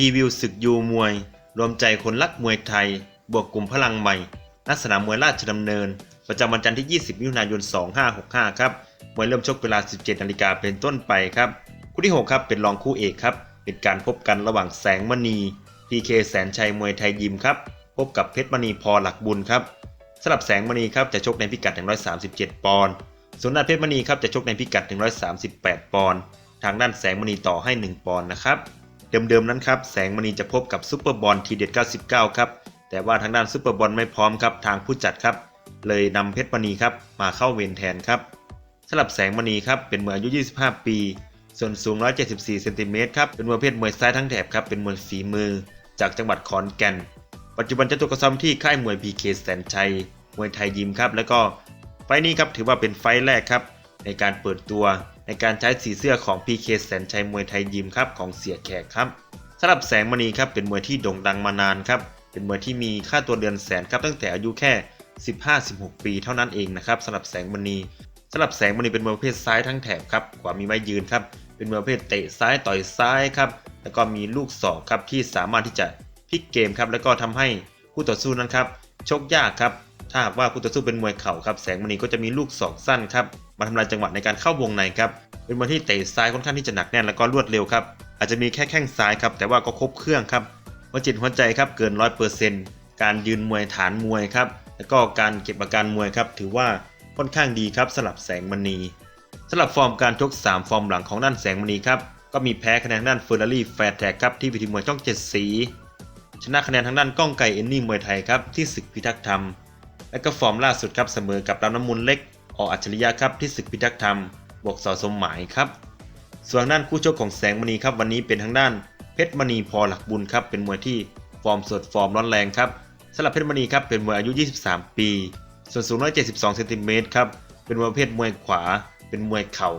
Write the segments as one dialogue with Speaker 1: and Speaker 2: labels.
Speaker 1: รีวิวศึกยูมวย รวมใจคนรักมวยไทย บวกกลุ่มพลังใหม่ณสนามมวยราชดำเนิน ประจำวันจันทร์ที่ 20 มิถุนายน 2565 ครับ มวยเริ่มชกเวลา 17 นาฬิกาเป็นต้นไปครับ คู่ที่ 6 ครับ เป็นรองคู่เอกครับ เป็นการพบกันระหว่างแสงมณี พีเคแสนชัยมวยไทยยิมครับ พบกับเพชรมณีพอหลักบุญครับสำหรับแสงมณีครับจะชกในพิกัด 137 ปอนด์ ส่วนด้านเพชรมณีครับจะชกในพิกัด 138 ปอนด์ ทางด้านแสงมณีต่อให้ 1 ปอนด์นะครับ เดิมๆนั้นครับแสงมณีจะพบกับซุปเปอร์บอลทีเด็ด 99 ครับ แต่ว่าทางด้านซุปเปอร์บอลไม่พร้อมครับทางผู้จัดครับ เลยนำเพชรมณีครับมาเข้าเวรแทนครับสำหรับแสงมณีครับเป็นมวยอายุ 25 ปี ส่วนสูง 174 เซนติเมตรครับเป็นมวยเพศมวยซ้ายทั้งแถบครับเป็นมวยฝีมือ จากจังหวัดขอนแก่น ปัจจุบันจะตัวกระซ้อมที่ค่ายมวยพีเคแสนชัยมวยไทยยิมครับแล้วก็ไฟนี้ครับถือว่าเป็นไฟแรกครับในการเปิดตัว ในการใช้สีเสื้อของ PK แสนชัยมวยไทยยิมครับของเสียแขกครับสำหรับแสงมณีครับเป็นมวยที่โด่งดังมานานครับเป็นมวยที่มีค่าตัวเดือนแสนครับตั้งแต่อายุแค่ 15-16 ปีเท่านั้นเองนะครับสำหรับแสงมณีสำหรับแสงมณีเป็นมวยประเภทซ้ายทั้งแถบครับขวามีไม้ยืนครับเป็นมวยประเภทเตะซ้ายต่อยซ้ายครับแล้วก็มีลูกศอกครับที่สามารถที่จะพลิกเกมครับแล้วก็ทำให้คู่ต่อสู้นั้นครับชกยากครับถ้าหากว่าคู่ต่อสู้เป็นมวยเข่าครับแสงมณีก็จะมีลูกศอกสั้นครับ มาทำลายจังหวะในการเข้าวงในครับ เป็นมวยที่เตะซ้ายค่อนข้างที่จะหนักแน่นแล้วก็รวดเร็วครับ อาจจะมีแค่แข้งซ้ายครับแต่ว่าก็ครบเครื่องครับหัวจิตหัวใจครับเกินร้อยเปอร์เซ็นต์การยืนมวยฐานมวยครับแล้วก็การเก็บอาการมวยครับถือว่าค่อนข้างดีครับสำหรับแสงมณีสำหรับฟอร์มการชก 3 ฟอร์มหลังของด้านแสงมณีครับก็มีแพ้คะแนนด้านเฟอร์รารี่แฟร์แท็กครับที่วิธีมวยช่องเจ็ดสีชนะคะแนนทางด้านก้องไก่เอนนี่มวยไทยครับที่ศึกพิทักษ์ธรรม และก็ฟอร์มล่าสุดครับเสมอกับลำน้ำมูลเล็ก ออัจฉริยะครับที่ศึกพิทักษ์ธรรมบวกสอสมหมายครับ ส่วนด้านคู่ชกของแสงมณีครับวันนี้เป็นทางด้านเพชรมณีพอหลักบุญครับเป็นมวยที่ฟอร์มสดฟอร์มร้อนแรงครับสำหรับเพชรมณีครับเป็นมวยอายุ 23 ปี ส่วนสูง 172 เซนติเมตรครับเป็นมวยประเภทมวยขวา เป็นมวยเข่า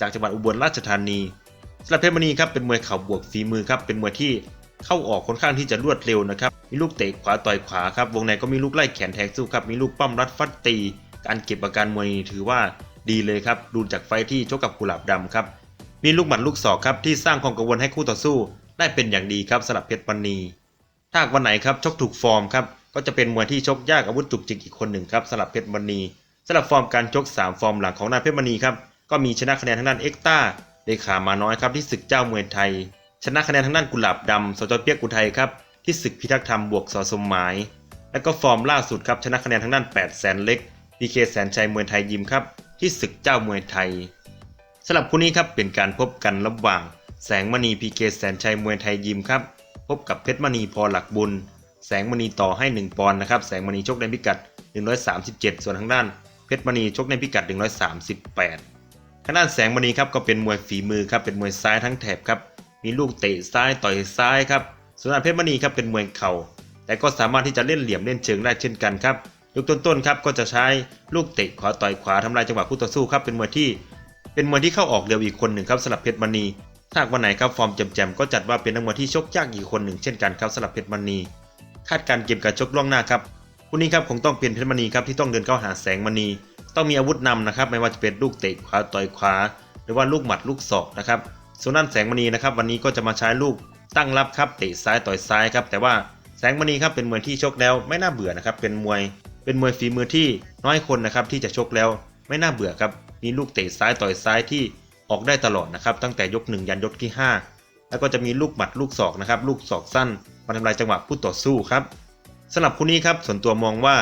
Speaker 1: จากจังหวัดอุบลราชธานีสำหรับเพชรมณีครับเป็นมวยเข่าบวกฝีมือครับเป็นมวยที่เข้าออกค่อนข้างที่จะรวดเร็วนะครับมีลูกเตะขวาต่อยขวาครับวงในก็มีลูกไล่แขนแทงสู้ครับมีลูกปั้มรัดฟัดตี การเก็บอาการมวยถือว่าดีเลยครับ ดูจากไฟที่ชกกับกุหลาบดำครับ มีลูกหมัดลูกศอกครับที่สร้างความกังวลให้คู่ต่อสู้ ได้เป็นอย่างดีครับสำหรับเพชรมณีถ้าวันไหนครับชกถูกฟอร์มครับก็จะเป็นมวยที่ชกยากอาวุธจุกจิกอีกคนหนึ่งครับสำหรับเพชรมณีสำหรับฟอร์มการชก 3 ฟอร์มหลังของนายเพชรมณีครับก็มีชนะคะแนนทางด้านเอ็กต้าเลขามาน้อยครับที่ศึกเจ้ามวยไทย ชนะคะแนนทางด้านกุหลาบดำสจเปียกอุไทยครับที่ศึกพิทักษ์ธรรมบวกสอสมหมาย และก็ฟอร์มล่าสุดครับชนะคะแนนทางด้าน8แสนเล็ก พีเคแสนชัยมวยไทยยิมครับ ที่ศึกเจ้ามวยไทยสำหรับคู่นี้ครับเป็นการพบกันระหว่าง แสงมณีพีเคแสนชัยมวยไทยยิมครับ พบกับเพชรมณีพอหลักบุญ แสงมณีต่อให้ 1 ปอนด์นะครับแสงมณีชกในพิกัด 137 ส่วนทางด้าน เพชรมณีชกในพิกัด 138ทางด้านแสงมณีครับก็เป็นมวยฝีมือครับเป็นมวยซ้ายทั้งแถบครับมีลูกเตะซ้ายต่อยซ้ายครับส่วนทางเพชรมณีครับเป็นมวยเข่าแต่ก็สามารถที่จะเล่นเหลี่ยมเล่นเชิงได้เช่นกันครับ ยกต้นๆครับก็จะใช้ลูกเตะขวาต่อยขวาทำลายจังหวะคู่ต่อสู้ครับเป็นมวยที่ เป็นมวยที่เข้าออกเร็วอีกคนหนึ่งครับสำหรับเพชรมณีถ้ากวันไหนครับฟอร์มแจ่มๆก็จัดว่าเป็นนักมวยที่ชกยากอีกคนหนึ่งเช่นกันครับสำหรับเพชรมณีคาดการเกมการชกล่วงหน้าครับคู่นี้ครับคงต้องเป็นเพชรมณีครับที่ต้องเดินเข้าหาแสงมณี ต้องมีอาวุธนำนะครับไม่ว่าจะเป็นลูกเตะขวาต่อยขวา หรือว่าลูกหมัดลูกศอกนะครับส่วนด้านแสงมณีนะครับวันนี้ก็จะมาใช้ลูกตั้งรับครับเตะซ้ายต่อยซ้ายครับแต่ว่าแสงมณีครับเป็นมวยที่ชกแล้วไม่น่าเบื่อนะครับเป็นมวย เป็นมวยฝีมือที่น้อยคนนะครับที่จะชกแล้วไม่น่าเบื่อครับมีลูกเตะซ้ายต่อยซ้ายที่ออกได้ตลอดนะครับตั้งแต่ยก 1 ยันยกที่ 5 แล้วก็จะมีลูกหมัดลูกศอกนะครับลูกศอกสั้นมาทำลายจังหวะผู้ต่อสู้ครับสำหรับคู่นี้ครับส่วนตัวมองว่า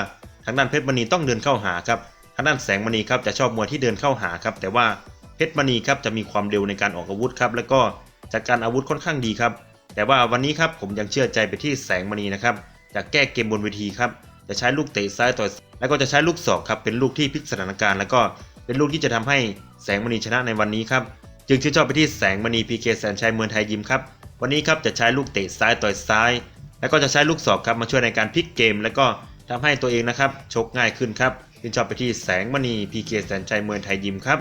Speaker 1: ทางด้านเพชรมณีต้องเดินเข้าหาครับทางด้านแสงมณีครับจะชอบมวยที่เดินเข้าหาครับแต่ว่าเพชรมณีครับจะมีความเร็วในการออกอาวุธครับแล้วก็จากการอาวุธค่อนข้างดีครับแต่ว่าวันนี้ครับผมยังเชื่อใจไปที่แสงมณีนะครับจะแก้เกมบนเวทีครับ จะใช้ลูกเตะซ้ายต่อยแล้วก็จะใช้ลูกศอกครับเป็นลูกที่พลิกสถานการณ์ แล้วก็เป็นลูกที่จะทำให้แสงมณีชนะในวันนี้ครับจึงชื่นชอบไปที่แสงมณีพีเคแสนชัยเมืองไทยยิมครับวันนี้ครับจะใช้ลูกเตะซ้ายต่อยซ้าย แล้วก็จะใช้ลูกศอกครับมาช่วยในการพลิกเกม แล้วก็ทำให้ตัวเองนะครับชกง่ายขึ้นครับชื่นชอบไปที่แสงมณีพีเคแสนชัยเมืองไทยยิมครับ